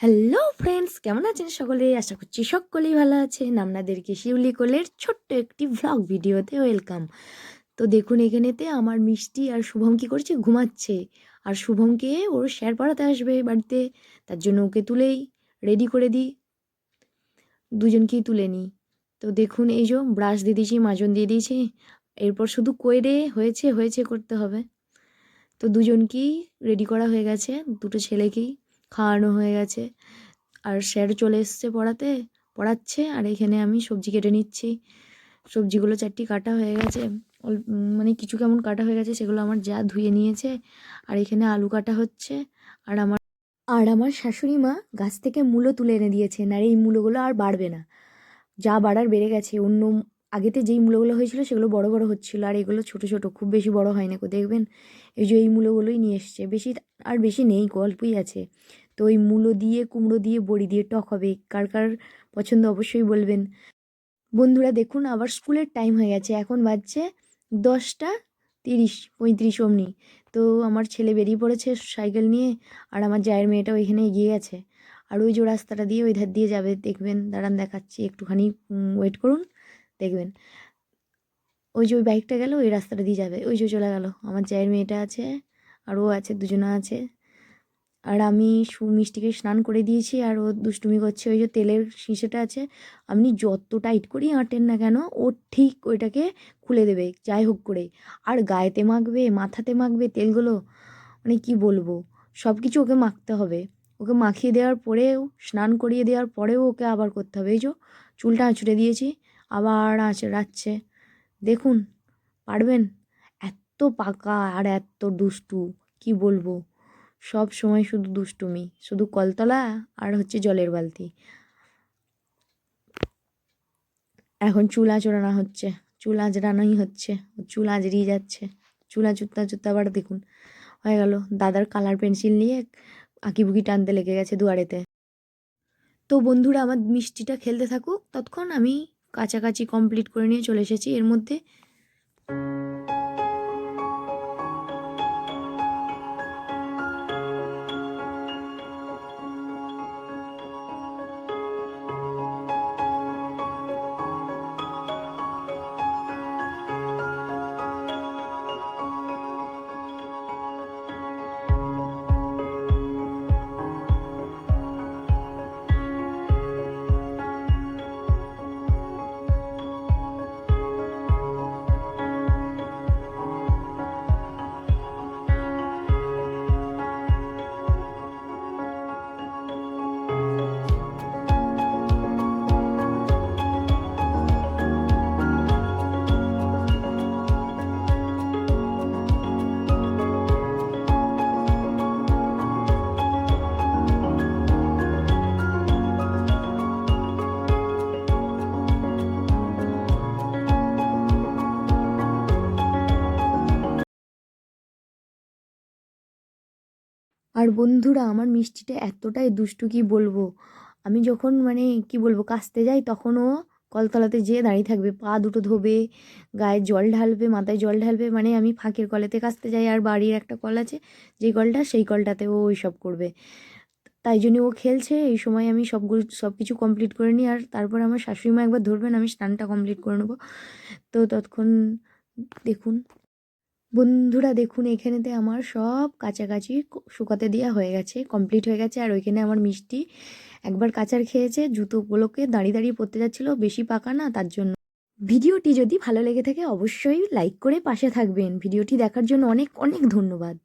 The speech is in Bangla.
হ্যালো ফ্রেন্ডস কেমন আছেন সকলে? আশা করছি সকলেই ভালো আছেন। আপনাদেরকে শিউলি কোলের ছোট্ট একটি ভ্লগ ভিডিওতে ওয়েলকাম তো দেখুন, এখানেতে আমার মিষ্টি আর শুভম কী করছে? ঘুমাচ্ছে। আর শুভমকে ওর শেয়ার পড়াতে আসবে বাড়িতে। তার জন্য ওকে তুলেই রেডি করে দিই। দুজনকেই তুলে নিই। তো দেখুন, এই যে ব্রাশ দিয়ে দিয়েছি, মাজন দিয়ে দিয়েছি। এরপর শুধু কইরে হয়েছে হয়েছে করতে হবে। তো দুজনকেই রেডি করা হয়ে গেছে। দুটো ছেলেকেই খাওয়ানো হয়ে গেছে। আর স্যার চলে এসছে পড়াতে, পড়াচ্ছে আর এখানে আমি সবজি কেটে নিচ্ছি। সবজিগুলো চারটি কাটা হয়ে গেছে। মানে কিছু কেমন কাটা হয়ে গেছে সেগুলো আমার যা ধুয়ে নিয়েছে। আর এখানে আলু কাটা হচ্ছে। আর আমার আর আমার শাশুড়ি মা গাছ থেকে মূলো তুলে এনে দিয়েছেন। আর এই মূলোগুলো আর বাড়বে না। যা বাড়ার বেড়ে গেছে। অন্য আগেতে যেই মূলোগুলো হয়েছিল সেগুলো বড় বড় হচ্ছিল, আর এগুলো ছোট ছোট, খুব বেশি বড় হয় না কো দেখবেন? এই যে এই মূলোগুলোই নিয়ে এসছে, বেশি আর বেশি নেই গল্পই আছে। তো ওই মূলো দিয়ে, কুমড়ো দিয়ে, বড়ি দিয়ে টক হবে, কার কার পছন্দ অবশ্যই বলবেন। বন্ধুরা দেখুন, আবার স্কুলের টাইম হয়ে গেছে, এখন বাজছে দশটা তিরিশ, পঁয়ত্রিশ অমনি। তো আমার ছেলে বেরিয়ে পড়েছে সাইকেল নিয়ে, আর আমার জায়ের মেয়েটা ওইখানে এগিয়ে গেছে। আর ওই যে রাস্তাটা দিয়ে, ওই ধার দিয়ে যাবে, দেখবেন, দাঁড়ান দেখাচ্ছি, একটুখানি ওয়েট করুন। দেখবেন। ওই যে ওই বাইকটা গেল, ওই রাস্তাটা দিয়ে যাবে। ওই যে চলে গেল। আমার জায়ের মেয়েটা আছে, আর ও আছে, দুজনা আছে। আর আমি সু মিষ্টিকে স্নান করে দিয়েছি, আর ও দুষ্টুমি করছে। ওই যে তেলের শিশেটা আছে, আপনি যত টাইট করেই আঁটেন না কেন, ও ঠিক ওইটাকে খুলে দেবে, যাই হোক করে আর গায়েতে মাখবে, মাথাতে মাখবে তেলগুলো মানে কি বলব? সব কিছু ওকে মাখতে হবে। ওকে মাখিয়ে দেওয়ার পরেও, স্নান করিয়ে দেওয়ার পরেও ওকে আবার করতে হবে। এই যে চুলটা আঁচড়ে দিয়েছি আবার আঁচড়াচ্ছে। দেখুন, পারবেন? এত পাকা আর এত দুষ্টু, কি বলব? সব সময় শুধু দুষ্টুমি, শুধু কলতলা আর হচ্ছে জলের বালতি। এখন চুল আঁচড়ানো হচ্ছে, চুল আঁচড়ানোই হচ্ছে, চুল আঁচড়িয়ে যাচ্ছে। চুল আঁচড়তে আঁচড়তে আবার দেখুন, হয়ে গেল। দাদার কালার পেন্সিল নিয়ে আঁকিবুকি টানতে লেগে গেছে দুয়ারেতে। তো বন্ধুরা, আমার মিষ্টিটা খেলতে থাকুক, ততক্ষণ আমি কাছাকাছি কমপ্লিট করে নিয়ে চলে এসেছি। এর মধ্যে আর বন্ধুরা, আমার মিষ্টিটা এতটাই দুষ্টু কি বলব? আমি যখন মানে কি বলব কাচতে যাই তখন ও কলতলাতে যেয়ে দাঁড়িয়ে থাকবে, পা দুটো ধোবে, গায়ে জল ঢালবে, মাথায় জল ঢালবে মানে আমি ফাঁকের কলেতে কাচতে যাই, আর বাড়ির একটা কল আছে যেই কলটা সেই কলটাতে ও সব করবে। তাই জন্য ও খেলছে, এই সময় আমি সবগুলো সব কিছু কমপ্লিট করে নিই, আর তারপর আমার শাশুড়ি মা একবার ধরবেন, আমি স্নানটা কমপ্লিট করে নেব। তো ততক্ষণ দেখুন। বন্ধুরা, দেখুন, এখানেতে আমার সব কাছাকাছি শুকাতে দেওয়া হয়ে গেছে কমপ্লিট হয়ে গেছে, আর ওইখানে আমার মিষ্টি একবার কাচার খেয়েছে, জুতোগুলোকে দাঁড়িয়ে দাঁড়িয়ে পড়তে যাচ্ছিল, বেশি পাকা না, তার জন্য। ভিডিওটি যদি ভালো লেগে থাকে, অবশ্যই লাইক করে পাশে থাকবেন। ভিডিওটি দেখার জন্য অনেক অনেক ধন্যবাদ।